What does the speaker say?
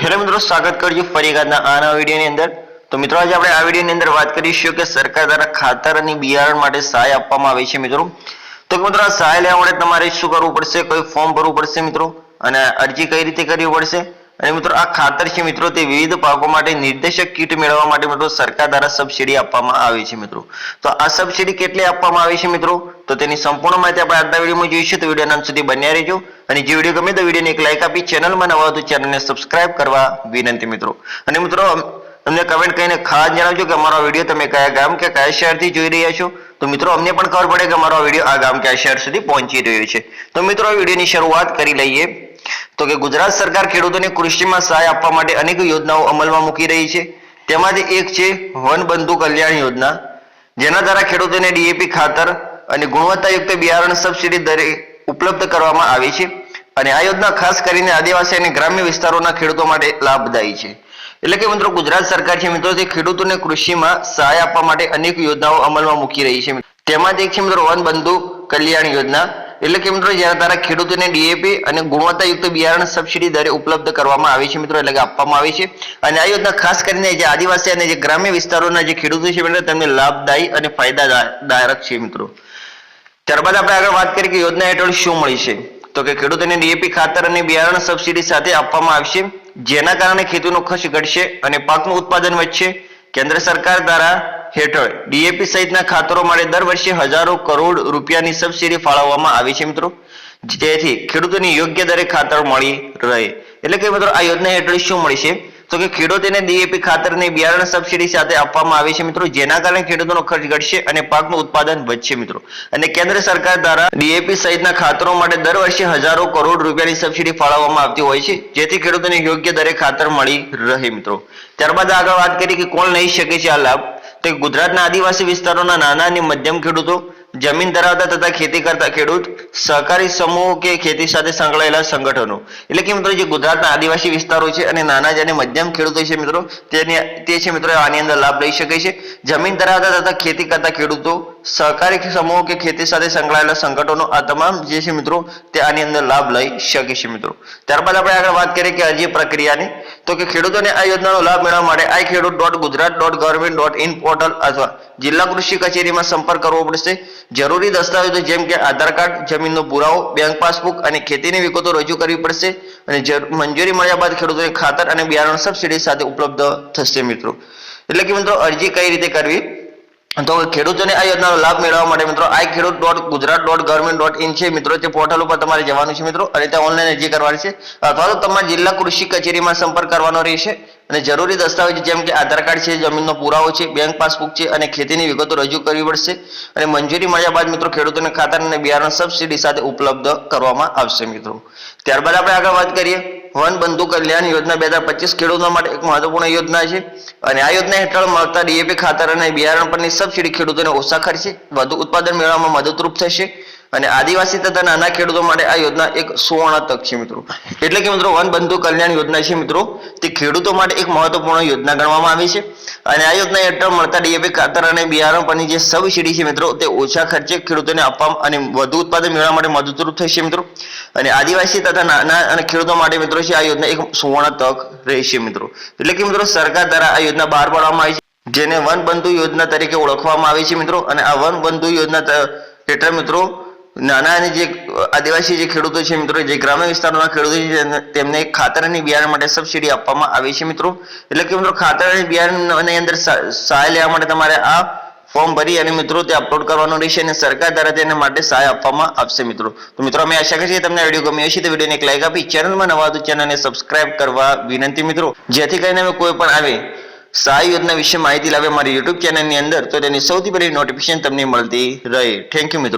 Hello મિત્રો, સ્વાગત કરજો ફરી એકદના આના વિડીયોની અંદર. તો મિત્રો, આજે આપણે આ વિડીયોની અંદર વાત કરીશું કે સરકાર દ્વારા ખાતર અને બિયારણ માટે સહાય આપવામાં આવે છે મિત્રો. તો મિત્રો, આ સહાય લેવા માટે તમારે શું કરવું પડશે? કોઈ ફોર્મ ભરવું પડશે મિત્રો? અને અરજી કઈ રીતે કરવી પડશે? અને મિત્રો, આ ખાતર છે મિત્રો, તે વિવિધ પાકો માટે નિર્દેશક કીટ મેળવવા માટે મિત્રો સરકાર દ્વારા સબસિડી આપવામાં આવે છે મિત્રો. તો આ સબસિડી કેટલી આપવામાં આવે છે મિત્રો? તો તેની સંપૂર્ણ માહિતી આપણે આજના વિડીયોમાં જોઈશું. તો વીડિયો અંત સુધી બન્યા રહેજો. અને જે વીડિયો ગમે તો વિડીયોને એક લાઈક આપી ચેનલમાં નવા તો ચેનલને સબસ્ક્રાઇબ કરવા વિનંતી મિત્રો. અને મિત્રો અમને કમેન્ટ કરીને ખાસ જણાવજો કે અમારો વીડિયો તમે કયા ગામ કે કયા શહેરથી જોઈ રહ્યા છો? તો મિત્રો, અમને પણ ખબર પડે કે અમારો વીડિયો આ ગામ કે શહેર સુધી પહોંચી રહ્યો છે. તો મિત્રો વિડીયોની શરૂઆત કરી લઈએ. તો કે ગુજરાત સરકાર ખેડૂતોને કૃષિમાં સહાય આપવા માટે અનેક યોજનાઓ અમલમાં મૂકી રહી છે. તેમાંથી એક છે વન બંધુ કલ્યાણ યોજના, જેના દ્વારા ખેડૂતોને ડીએપી ખાતર અને ગુણવત્તાયુક્ત બિયારણ સબસિડી દરે ઉપલબ્ધ કરવામાં આવી છે. અને આ યોજના ખાસ કરીને આદિવાસી અને ગ્રામ્ય વિસ્તારોના ખેડૂતો માટે લાભદાયી છે. એટલે કે મિત્રો ગુજરાત સરકાર છે મિત્રો, તે ખેડૂતોને કૃષિમાં સહાય આપવા માટે અનેક યોજનાઓ અમલમાં મૂકી રહી છે. તેમાંથી એક છે મિત્રો વન બંધુ કલ્યાણ યોજના એટલે કે મિત્રો, જ્યારે દ્વારા ખેડૂતોને ડીએપી અને ગુણવત્તાયુક્ત બિયારણ સબસિડી દરે ઉપલબ્ધ કરવામાં આવી છે મિત્રો, એટલે કે આપવામાં આવી છે. અને આ યોજના ખાસ કરીને જે આદિવાસી અને જે ગ્રામ્ય વિસ્તારોના જે ખેડૂતો છે મિત્રો, તેમને લાભદાયી અને ફાયદાદાયક છે મિત્રો. ત્યારબાદ આપણે આગળ વાત કરીએ કે યોજના હેઠળ શું મળી છે. તો કે ખેડૂતોને ડીએપી ખાતર અને બિયારણ સબસિડી સાથે આપવામાં આવશે જેના કારણે ખેતીનો ખર્ચ ઘટશે અને પાકનું ઉત્પાદન વધશે. કેન્દ્ર સરકાર દ્વારા હેઠળ ડીએપી સહિતના ખાતરો માટે દર વર્ષે હજારો કરોડ રૂપિયાની સબસિડી ફાળવવામાં આવી છે મિત્રો, જેથી ખેડૂતોને યોગ્ય દરે ખાતર મળી રહે. એટલે કે મિત્રો, આ યોજના હેઠળ શું મળી છે? તો કે ખેડૂતોને ડીએપી ખાતરની બિયારણ સબસિડી સાથે આપવામાં આવે છે મિત્રો, જેના કારણે ખેડૂતોનો ખર્ચ ઘટશે અને પાકનું ઉત્પાદન વધશે મિત્રો. અને કેન્દ્ર સરકાર દ્વારા ડીએપી સહિતના ખાતરો માટે દર વર્ષે હજારો કરોડ રૂપિયાની સબસિડી ફાળવવામાં આવતી હોય છે, જેથી ખેડૂતોને યોગ્ય દરે ખાતર મળી રહે મિત્રો. ત્યારબાદ આગળ વાત કરીએ કે કોણ લઈ શકે છે આ લાભ? તો ગુજરાતના આદિવાસી વિસ્તારોના નાના અને મધ્યમ ખેડૂતો જમીન ધરાવતા તથા ખેતી કરતા ખેડૂત સહકારી સમૂહ કે ખેતી સાથે સંકળાયેલા સંગઠનો. એટલે કે મિત્રો જે ગુજરાતના આદિવાસી વિસ્તારો છે અને નાના અને મધ્યમ ખેડૂતો છે મિત્રો તે છે મિત્રો આની અંદર લાભ લઈ શકે છે. જમીન ધરાવતા તથા ખેતી કરતા ખેડૂતો, સહકારી સમૂહ કે ખેતી સાથે સંકળાયેલા સંગઠનો, આ તમામ જે છે મિત્રો, તે આની અંદર લાભ લઈ શકે છે મિત્રો. ત્યારબાદ આપણે આગળ વાત કરીએ કે અરજી પ્રક્રિયાની, તો કે ખેડૂતોને આ યોજનાનો લાભ મેળવવા માટે I Khedut dot Gujarat dot government dot in portal અથવા જિલ્લા કૃષિ કચેરીમાં સંપર્ક કરવો પડશે. જરૂરી દસ્તાવેજો જેમ કે આધાર કાર્ડ જમીનનો પુરાવો બેંક પાસબુક અને ખેતીની વિગતો રજૂ કરવી પડશે અને મંજૂરી મળ્યા બાદ ખેડૂતોને ખાતર અને બિયારણ સબસિડી સાથે ઉપલબ્ધ થશે મિત્રો. એટલે કે મિત્રો, અરજી કઈ રીતે કરવી? તો ખેડૂતોને આ યોજનાનો લાભ મેળવવા માટે મિત્રો I Khedut dot Gujarat dot government dot in છે. મિત્રો તે પોર્ટલ ઉપર તમારે જવાનું છે મિત્રો અને ત્યાં ઓનલાઈન અરજી કરવાની છે. અથવા તો તમારા જિલ્લા કૃષિ કચેરીમાં સંપર્ક કરવાનો રહેશે. અને જરૂરી દસ્તાવેજ જેમ કે આધાર કાર્ડ છે, જમીનનો પુરાવો છે બેંક પાસબુક છે અને ખેતીની વિગતો રજૂ કરવી પડશે. અને મંજૂરી મળ્યા બાદ મિત્રો, ખેડૂતોને ખાતર અને બિયારણ સબસિડી સાથે ઉપલબ્ધ કરવામાં આવશે મિત્રો. ત્યારબાદ આપણે આગળ વાત કરીએ. વન બંધુ કલ્યાણ યોજના બે હજાર પચીસ ખેડૂતો માટે એક મહત્વપૂર્ણ યોજના છે. અને આ યોજના હેઠળ મળતા ડીએપી ખાતર અને બિયારણ પરની સબસિડી ખેડૂતોને ઓછા ખર્ચે વધુ ઉત્પાદન મેળવવામાં મદદરૂપ થશે. અને આદિવાસી તથા નાના ખેડૂતો માટે આ યોજના એક સુવર્ણ તક છે મિત્રો. એટલે કે મિત્રો વન બંધુ કલ્યાણ યોજના છે મિત્રો. તે ખેડૂતો માટે એક મહત્વપૂર્ણ યોજના ગણવામાં આવી છે. અને આ યોજના હેઠળ મળતા ડીએપી, ખાતર અને બિયારણ પરની જે સબસિડી છે મિત્રો, તે ઓછા ખર્ચે ખેડૂતોને આપવા અને વધુ ઉત્પાદન મેળવવા માટે મદદરૂપ થશે મિત્રો. અને આદિવાસી તથા નાના અને ખેડૂતો માટે મિત્રો છે આ યોજના એક સુવર્ણ તક રહેશે મિત્રો. એટલે કે મિત્રો સરકાર દ્વારા આ યોજના બહાર પાડવામાં આવી છે. જેને વન બંધુ યોજના તરીકે ઓળખવામાં આવે છે મિત્રો. અને આ વન બંધુ યોજના હેઠળ મિત્રો નાના અને જે આદિવાસી જે ખેડૂતો છે મિત્રો, જે ગ્રામ્ય વિસ્તારોના ખેડૂતો છે, તેમને ખાતર અને બિયારણ માટે સબસિડી આપવામાં આવે છે મિત્રો. એટલે કે મિત્રો ખાતર અને બિયારણની અંદર સહાય લેવા માટે તમારે આ ફોર્મ ભરી અને મિત્રો તે અપલોડ કરવાનું રહેશે અને સરકાર દ્વારા તેના માટે સહાય આપવામાં આવશે મિત્રો. તો મિત્રો, અમે આશા કરીએ તમને આ વીડિયો ગમ્યો હશે, તો વિડીયોને એક લાઈક આપી, ચેનલમાં નવા તો ચેનલને સબસ્ક્રાઇબ કરવા વિનંતી મિત્રો. જેથી કરીને અમે કોઈ પણ આવે સહાય યોજના વિશે માહિતી લાવે મારી યુટ્યુબ ચેનલની અંદર, તો તેની સૌથી પહેલી નોટિફિકેશન તમને મળતી રહે. થેન્ક યુ મિત્રો.